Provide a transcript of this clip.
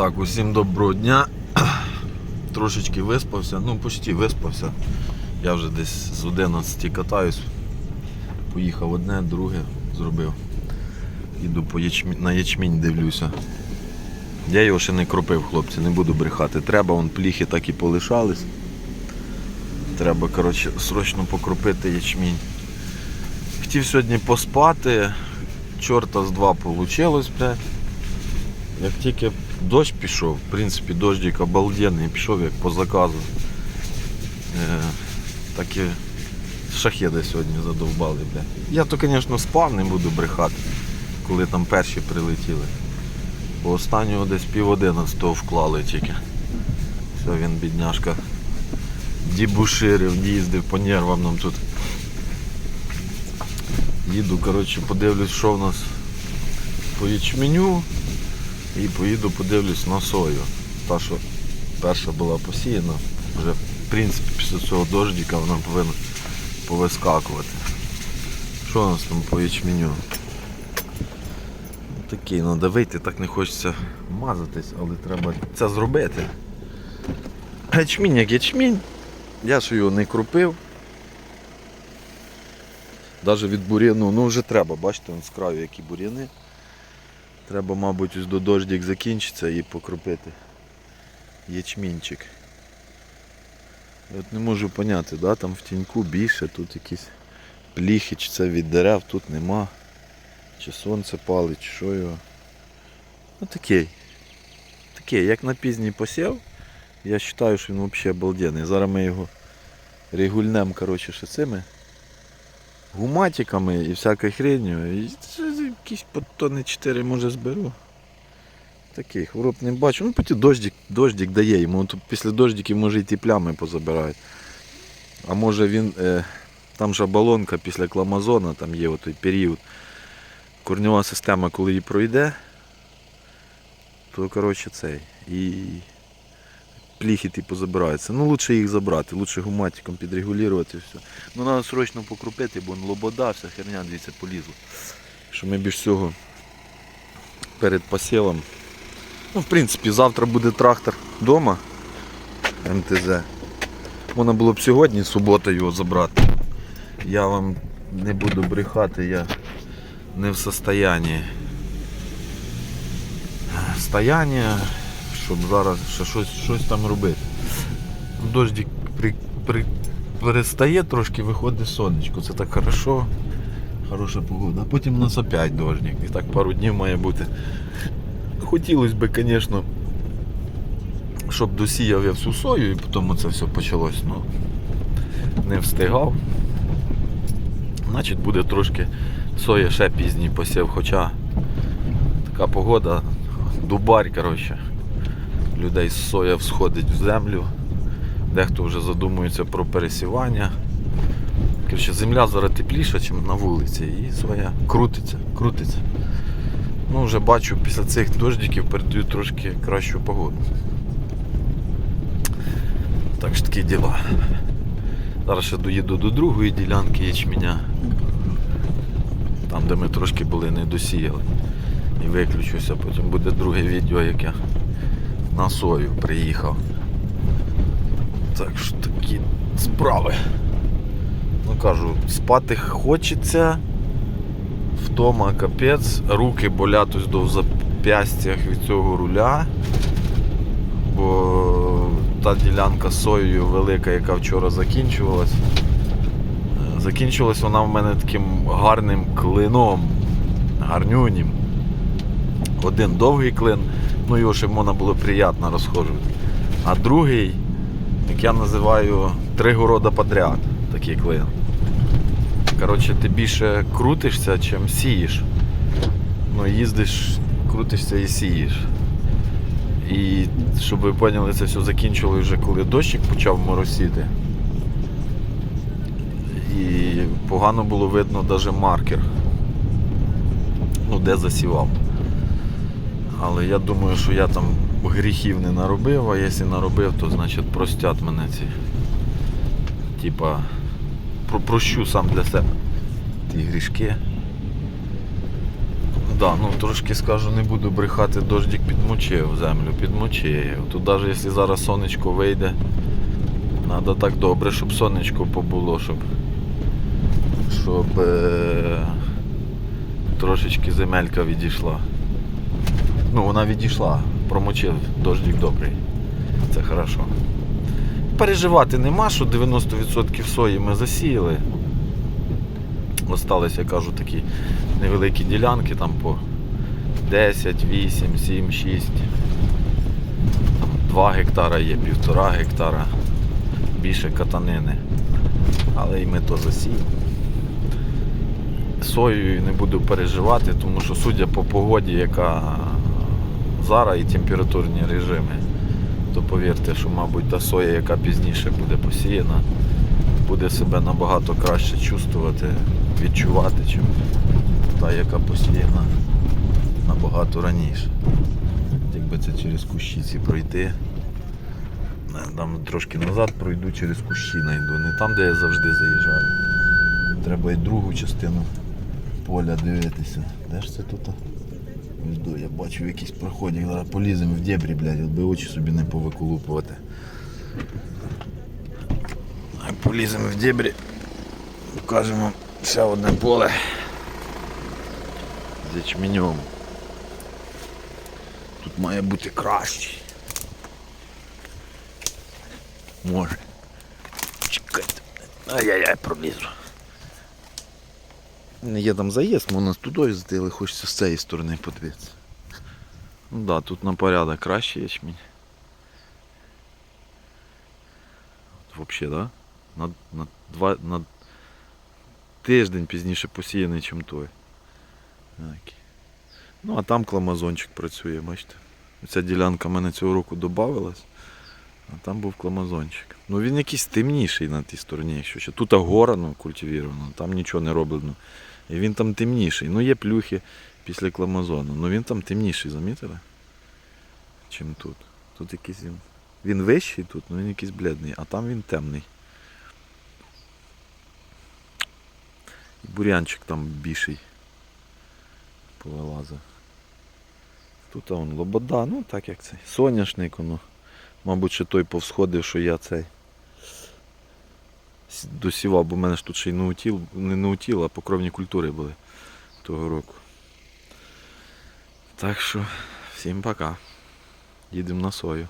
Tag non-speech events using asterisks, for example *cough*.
Так, усім доброго дня. *clears throat* Трошечки виспався, ну почти виспався. Я вже десь з 11 катаюсь. Поїхав одне, друге зробив. Іду по ячмі... на ячмінь дивлюся. Я його ще не кропив, хлопці, не буду брехати. Треба, вон пліхи так і полишались. Треба, коротше, срочно покропити ячмінь. Хотів сьогодні поспати, чорта з два вийшло, блядь. Як тільки дощ пішов, в принципі, дощик обалденний, пішов як по заказу. Е, так і шахеди сьогодні задовбали, бля. Я то, звісно, спав, не буду брехати, коли там перші прилетіли. Бо останнього десь пів одинадцятого вклали тільки. Все, він бідняшка дібуширив, їздив по нервам нам тут. Їду, коротше, подивлюсь, що в нас по ячменю. І поїду подивлюсь на сою. Та, що перша була посіяна, вже в принципі після цього дождика вона повинна повискакувати. Що у нас там по ячменю? Ну, Такий, ну давити, так не хочеться мазатись, але треба це зробити. Ячмінь як ячмінь. Я ж його не крупив. Навіть від бур'яну, ну вже треба, бачите, з краю які бур'яни. Треба, мабуть, ось до дождик закінчиться і покропити ячмінчик. От не можу поняти, да? там в тіньку більше, тут якісь пліхи, чи це від дерев, тут нема. Чи сонце палить, чи що його. Ну такий. Такий, як на пізній посів, я вважаю, що він взагалі обалденний. Зараз ми його регульнем, коротше, ще цими гуматиками і всякою хренью. І якісь по тонни 4 може зберу. Такий хвороб не бачу. Ну потім дождик, дождик дає йому. Тут після дождиків може і ті плями позабирають. А може він. Е, там ж оболонка після кламазона, там є той період. Корнева система, коли її пройде, то коротше цей. І пліхи типу забираються. Ну лучше їх забрати, лучше гуматиком підрегулювати все. Ну треба срочно покрупити, бо лобода, вся херня дивіться полізла. Що ми більш всього перед посівом. Ну, в принципі, завтра буде трактор вдома. МТЗ. Можна було б сьогодні, субота його забрати. Я вам не буду брехати, я не в состоянні. Стояння, щоб зараз ще щось, щось там робити. Дождик при, при, перестає трошки, виходить сонечко. Це так хорошо. Хороша погода. А потім у нас опять дождик. І так пару днів має бути. Хотілося б, звісно, щоб досіяв я всю сою і потім це все почалось. Ну, не встигав. Значить буде трошки соя ще пізній посів, хоча така погода, дубарь, коротше. Людей з соя всходить в землю. Дехто вже задумується про пересівання. Коротше, земля зараз тепліша, ніж на вулиці, і своя крутиться, крутиться. Ну, вже бачу, після цих дождиків передають трошки кращу погоду. Так що такі діла. Зараз ще доїду до другої ділянки ячменя. Там, де ми трошки були не досіяли. І виключуся, потім буде друге відео, як я на сою приїхав. Так що такі справи. Ну кажу, спати хочеться, втома капець, руки болять ось до зап'ястях від цього руля, бо та ділянка соєю велика, яка вчора закінчувалась. Закінчилась вона в мене таким гарним клином, гарнюнім. Один довгий клин, ну його ще можна було приємно розхожувати. А другий, як я називаю, три города подряд, такий клин. Коротше, ти більше крутишся, чим сієш. Ну, їздиш, крутишся і сієш. І щоб ви поняли, це все закінчило вже коли дощик почав моросіти. І погано було видно навіть маркер. Ну, де засівав. Але я думаю, що я там гріхів не наробив, а якщо наробив, то значить простять мене ці. Типа прощу сам для себе ті грішки. да, ну трошки скажу, не буду брехати, дождик підмочив землю, підмочив. Тут навіть якщо зараз сонечко вийде, треба так добре, щоб сонечко побуло, щоб, щоб е, трошечки земелька відійшла. Ну, вона відійшла, промочив дождик добрий. Це хорошо. Переживати нема, що 90% сої ми засіяли. Остались, я кажу, такі невеликі ділянки там по 10, 8, 7, 6. Там 2 гектара є, півтора гектара, більше катанини. Але і ми то засіємо. Соєю не буду переживати, тому що судя по погоді, яка зараз і температурні режими, то повірте, що, мабуть, та соя, яка пізніше буде посіяна, буде себе набагато краще чувствувати, відчувати, чим та, яка посіяна набагато раніше. Якби це через кущі ці пройти. Там трошки назад пройду, через кущі найду. Не там, де я завжди заїжджаю. Треба і другу частину поля дивитися. Де ж це тут? Йду, я бачу якісь проходять, зараз поліземо в дебрі, блядь, аби очі собі не повиколупувати. Поліземо в дебрі. Покажемо ще одне поле. З ячменем. Тут має бути краще. Може. Чекайте. Ай-яй-яй, пролізу. Є там заїзд, ми нас туди здали, хочеться з цієї сторони подивитися. Ну да, тут на порядок краще ячмінь. Взагалі, да? На, на, два, на тиждень пізніше посіяний, ніж той. Так. Ну, а там кламазончик працює, бачите. Ця ділянка в мене цього року додавалась, а там був кламазончик. Ну він якийсь темніший на тій стороні, якщо ще. Тут гора ну, культивірована, там нічого не роблено. І він там темніший. Ну є плюхи після кламазону. Ну він там темніший, замітили? Чим тут. Тут якийсь він. Він вищий тут, ну він якийсь бледний, а там він темний. І бурянчик там більший повилазив. Тут он лобода, ну так як цей. Соняшник, воно. Мабуть, ще той повсходив, що я цей досівав, бо в мене ж тут ще й наутіл, не наутіл, а покровні культури були того року. Так що, всім пока. Їдемо на сою.